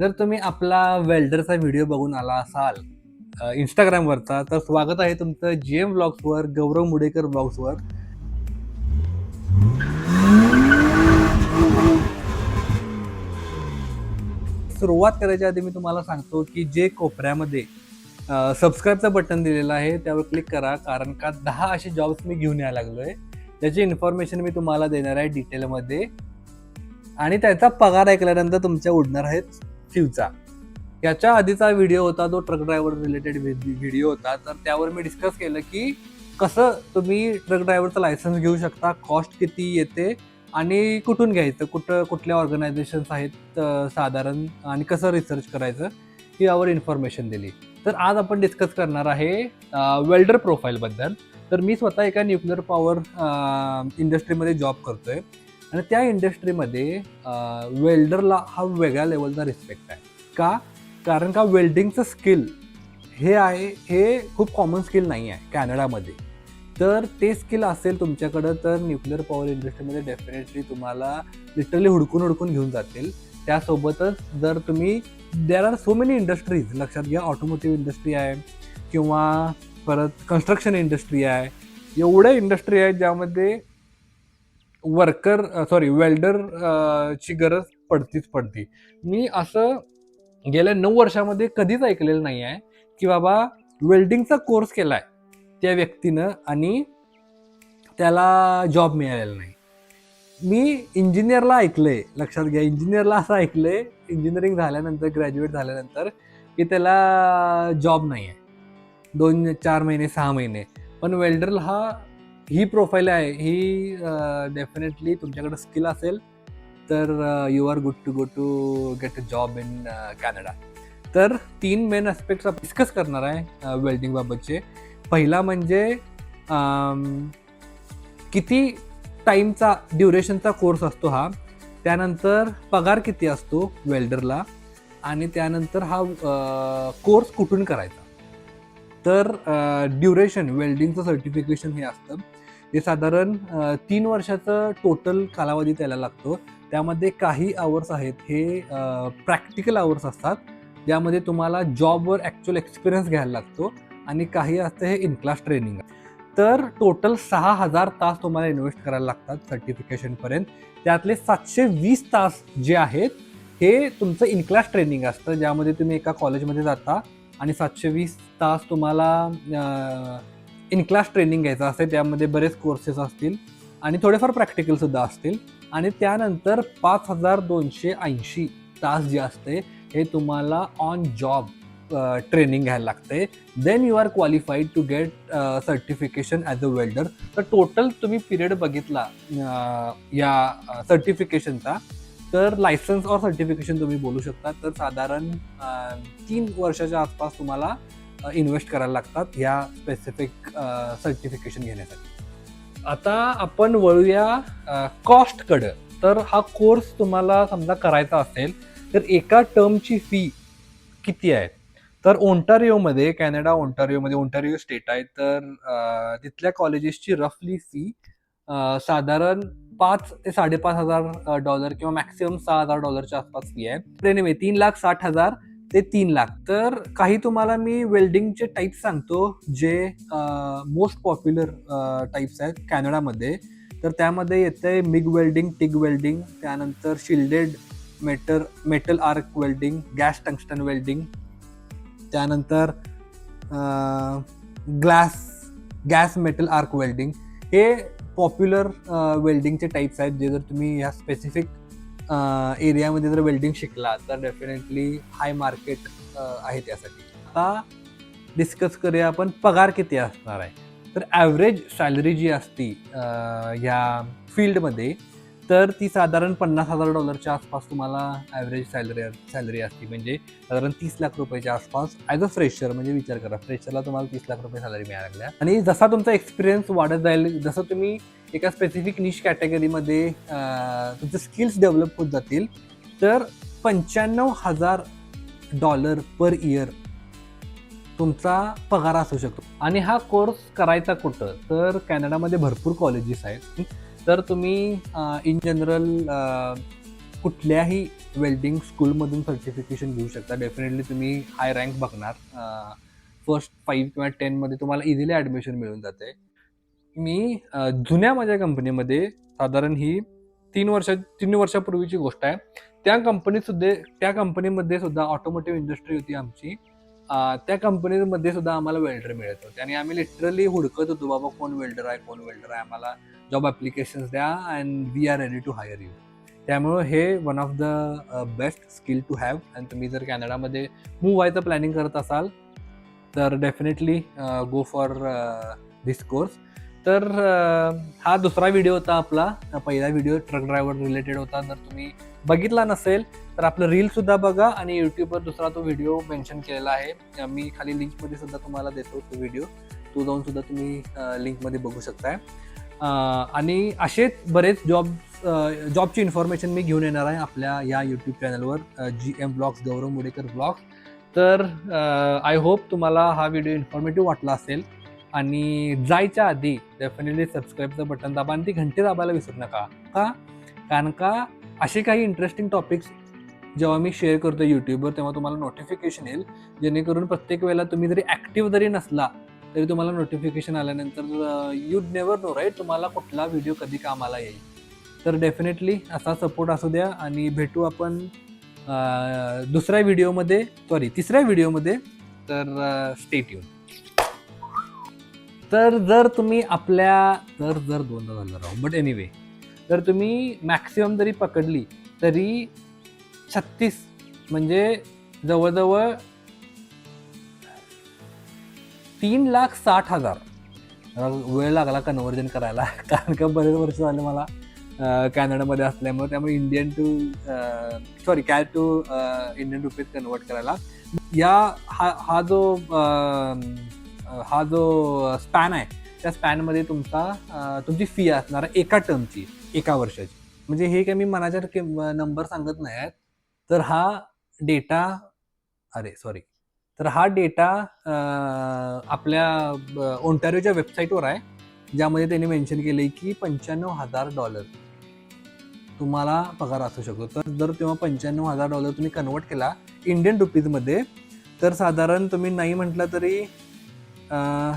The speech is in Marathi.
जर तुम्ही आपला वेल्डरचा व्हिडिओ बघून आला असाल इंस्टाग्रामवरचा तर स्वागत आहे तुमचं जी एम ब्लॉग्सवर गौरव मुडेकर ब्लॉग्सवर सुरुवात करायच्या आधी मी तुम्हाला सांगतो की जे कोपऱ्यामध्ये सबस्क्राईबचं बटन दिलेलं आहे त्यावर क्लिक करा. कारण का दहा असे जॉब्स मी घेऊन यायला लागलो आहे त्याची इन्फॉर्मेशन मी तुम्हाला देणार आहे डिटेलमध्ये आणि त्याचा पगार ऐकल्यानंतर तुमच्या उडणार आहेत फ्यूचा. याच्या आधीचा व्हिडिओ होता तो ट्रक ड्रायव्हर रिलेटेड व्हिडिओ होता. तर त्यावर मी डिस्कस केलं की कसं तुम्ही ट्रक ड्रायव्हरचं लायसन्स घेऊ शकता कॉस्ट किती येते आणि कुठून घ्यायचं कुठं कुठल्या ऑर्गनायझेशन्स आहेत साधारण आणि कसं रिसर्च करायचं यावर इन्फॉर्मेशन दिली. तर आज आपण डिस्कस करणार आहे वेल्डर प्रोफाईलबद्दल तर मी स्वतः एका न्यूक्लिअर पॉवर इंडस्ट्रीमध्ये जॉब करतोय. आणि त्या इंडस्ट्रीमध्ये वेल्डरला हा वेगळ्या लेवलचा रिस्पेक्ट आहे. का? कारण का वेल्डिंगचं स्किल हे आहे हे खूप कॉमन स्किल नाही आहे कॅनडामध्ये. तर ते स्किल असेल तुमच्याकडं तर न्यूक्लिअर पॉवर इंडस्ट्रीमध्ये डेफिनेटली तुम्हाला लिटरली हुडकून हुडकून घेऊन जातील. त्यासोबतच जर तुम्ही there are so many industries लक्षात घ्या ऑटोमोटिव्ह इंडस्ट्री आहे किंवा परत कन्स्ट्रक्शन इंडस्ट्री आहे. एवढ्या इंडस्ट्री आहेत ज्यामध्ये वर्कर सॉरी वेल्डर ची गरज पडतीच पडती. मी असं गेल्या नऊ वर्षामध्ये कधीच ऐकलेलं नाही आहे की बाबा वेल्डिंगचा कोर्स केला आहे त्या व्यक्तीनं आणि त्याला जॉब मिळालेला नाही. मी इंजिनियरला ऐकलंय लक्षात घ्या इंजिनियरला असं ऐकलंय इंजिनिअरिंग झाल्यानंतर ग्रॅज्युएट झाल्यानंतर की त्याला जॉब नाही आहे दोन चार महिने सहा महिने. पण वेल्डरला हा ही प्रोफाईल आहे ही डेफिनेटली तुमच्याकडे स्किल असेल तर you are good to go to get a job in Canada तर तीन मेन अस्पेक्ट्स डिस्कस करणार आहे वेल्डिंगबाबतचे पहिला म्हणजे किती टाईमचा ड्युरेशनचा कोर्स असतो हा त्यानंतर पगार किती असतो वेल्डरला आणि त्यानंतर हा कोर्स कुठून करायचा. तर ड्युरेशन वेल्डिंगचं सर्टिफिकेशन हे असतं. ते साधारण तीन वर्षाचं टोटल कालावधी त्याला लागतो. त्यामध्ये काही आवर्स आहेत हे प्रॅक्टिकल आवर्स असतात. ज्यामध्ये तुम्हाला जॉबवर ॲक्च्युअल एक्सपिरियन्स घ्यायला लागतो आणि काही असतं हे इन क्लास ट्रेनिंग तर टोटल सहा हजार तास तुम्हाला इन्व्हेस्ट करायला लागतात सर्टिफिकेशनपर्यंत त्यातले सातशे वीस तास जे आहेत हे तुमचं इन क्लास ट्रेनिंग असतं. ज्यामध्ये तुम्ही एका कॉलेजमध्ये जाता आणि सातशे वीस तास तुम्हाला इन क्लास ट्रेनिंग घ्यायचं असते त्यामध्ये बरेच कोर्सेस असतील आणि थोडेफार प्रॅक्टिकलसुद्धा असतील. आणि त्यानंतर पाच हजार दोनशे ऐंशी तास जे असते हे तुम्हाला ऑन जॉब ट्रेनिंग घ्यायला लागते then you are qualified to get certification as a welder तर टोटल तुम्ही पिरियड बघितला या सर्टिफिकेशनचा तर लायसन्स और सर्टिफिकेशन तुम्ही बोलू शकता. तर साधारण तीन वर्षाच्या आसपास तुम्हाला इन्व्हेस्ट करायला लागतात ह्या स्पेसिफिक सर्टिफिकेशन घेण्यासाठी. आता आपण वळूया कॉस्टकडं तर हा कोर्स तुम्हाला समजा करायचा असेल तर एका टर्मची फी किती आहे? तर ओंटारिओमध्ये कॅनडा ओंटारिओमध्ये ओंटारिओ स्टेट आहे तर तिथल्या कॉलेजेसची रफली फी साधारण पाच ते साडेपाच हजार डॉलर किंवा मॅक्सिमम सहा हजार डॉलरच्या आसपास फी आहे. एनिवे तीन लाख साठ हजार ते तीन लाख. तर काही तुम्हाला मी वेल्डिंगचे टाईप्स सांगतो जे मोस्ट पॉप्युलर टाईप्स आहेत कॅनडामध्ये. तर त्यामध्ये येते मिग वेल्डिंग टिग वेल्डिंग त्यानंतर shielded meter metal arc welding gas tungsten welding त्यानंतर glass gas metal arc welding हे पॉप्युलर वेल्डिंगचे टाईप्स आहेत जे जर तुम्ही ह्या स्पेसिफिक एरियामध्ये जर वेल्डिंग शिकला तर डेफिनेटली हाय मार्केट आहे त्यासाठी. आता डिस्कस करूया आपण पगार किती असणार आहे. तर ॲव्हरेज सॅलरी जी असती ह्या फील्डमध्ये तर ती साधारण पन्नास हजार डॉलरच्या आसपास तुम्हाला ॲव्हरेज सॅलरी सॅलरी असते. म्हणजे साधारण तीस लाख रुपयाच्या आसपास ॲज अ फ्रेशर म्हणजे विचार करा फ्रेशरला तुम्हाला तीस लाख रुपये सॅलरी मिळायला लागल्या. आणि जसा तुमचा एक्सपिरियन्स वाढत जाईल जसं तुम्ही एका स्पेसिफिक निश कॅटेगरीमध्ये तुमचे स्किल्स डेव्हलप होत जातील. तर पंच्याण्णव हजार डॉलर पर इयर तुमचा पगार असू शकतो. आणि हा कोर्स करायचा कुठं? तर कॅनडामध्ये भरपूर कॉलेजेस आहेत. तर तुम्ही इन जनरल कुठल्याही वेल्डिंग स्कूलमधून सर्टिफिकेशन घेऊ शकता. डेफिनेटली तुम्ही हाय रँक बघणार. फर्स्ट फाईव्ह किंवा टेनमध्ये तुम्हाला इझिली ॲडमिशन मिळून जाते. मी जुन्या माझ्या कंपनीमध्ये साधारण ही तीन वर्षा तीन वर्षापूर्वीची गोष्ट आहे. त्या कंपनीत सुद्धा त्या कंपनीमध्ये सुद्धा ऑटोमोटिव्ह इंडस्ट्री होती आमची. त्या कंपनीमध्ये सुद्धा आम्हाला वेल्डर मिळत होते. आणि आम्ही लिटरली हुडकत होतो बाबा कोण वेल्डर आहे? कोण वेल्डर आहे? आम्हाला जॉब ॲप्लिकेशन्स द्या and we are ready to hire you त्यामुळं हे one of the best skill to have आणि तुम्ही जर कॅनडामध्ये मूव व्हायचं प्लॅनिंग करत असाल तर definitely go for this course तर हा दुसरा व्हिडिओ होता आपला. पहिला व्हिडिओ ट्रक ड्रायव्हर रिलेटेड होता. जर तुम्ही बघितला नसेल तर आपलं रीलसुद्धा बघा आणि यूट्यूबवर दुसरा तो व्हिडिओ मेन्शन केलेला आहे. मी खाली लिंकमध्ये सुद्धा तुम्हाला देतो तो व्हिडिओ. तो जाऊन सुद्धा तुम्ही लिंकमध्ये बघू शकताय. आणि असेच बरेच जॉब जॉबची इन्फॉर्मेशन मी घेऊन येणार आहे आपल्या या यूट्यूब चॅनलवर G M vlogs Gaurav Mudekar vlogs तर आय होप तुम्हाला हा व्हिडिओ इन्फॉर्मेटिव्ह वाटला असेल. आणि जायच्या आधी डेफिनेटली सबस्क्राईबचं बटन दाबा आणि ती घंटी दाबायला विसरू नका. का? कारण का? असे काही इंटरेस्टिंग टॉपिक्स जेव्हा मी शेअर करतो यूट्यूबवर तेव्हा तुम्हाला नोटिफिकेशन येईल. जेणेकरून प्रत्येक वेळेला तुम्ही जरी ॲक्टिव्ह जरी नसला तरी तुम्हाला नोटिफिकेशन आल्यानंतर यू नेवर नो राईट तुम्हाला कुठला व्हिडिओ कधी कामाला येईल. तर डेफिनेटली असा सपोर्ट असू द्या आणि भेटू आपण दुसऱ्या व्हिडिओमध्ये सॉरी तिसऱ्या व्हिडिओमध्ये तर स्टेट येऊन तर जर तुम्ही आपल्या तर जर दोनदा झालं राहू बट एनिवे तर तुम्ही मॅक्सिमम जरी पकडली तरी छत्तीस म्हणजे जवळजवळ तीन लाख साठ हजार. वेळ लागला कन्व्हर्जन करायला? कारण का बरेच वर्ष झाले मला कॅनडामध्ये असल्यामुळे त्यामुळे इंडियन टू सॉरी कॅ टू इंडियन रुपीज कन्वर्ट करायला. या हा हा जो आ, हा जो स्पॅन आहे त्या स्पॅनमध्ये तुमचा तुमची फी असणार आहे एका टर्मची एका वर्षाची. म्हणजे हे काय मी मनाच्या नंबर सांगत नाही आहेत. तर हा डेटा अरे सॉरी तर हा डेटा आपल्या ओंटारिओच्या वेबसाईटवर आहे. ज्यामध्ये त्यांनी मेन्शन केलं की पंच्याण्णव हजार डॉलर तुम्हाला पगार असू शकतो. तर जर तेव्हा पंच्याण्णव हजार डॉलर तुम्ही कन्वर्ट केला इंडियन रुपीजमध्ये तर साधारण तुम्ही नाही म्हटलं तरी अं,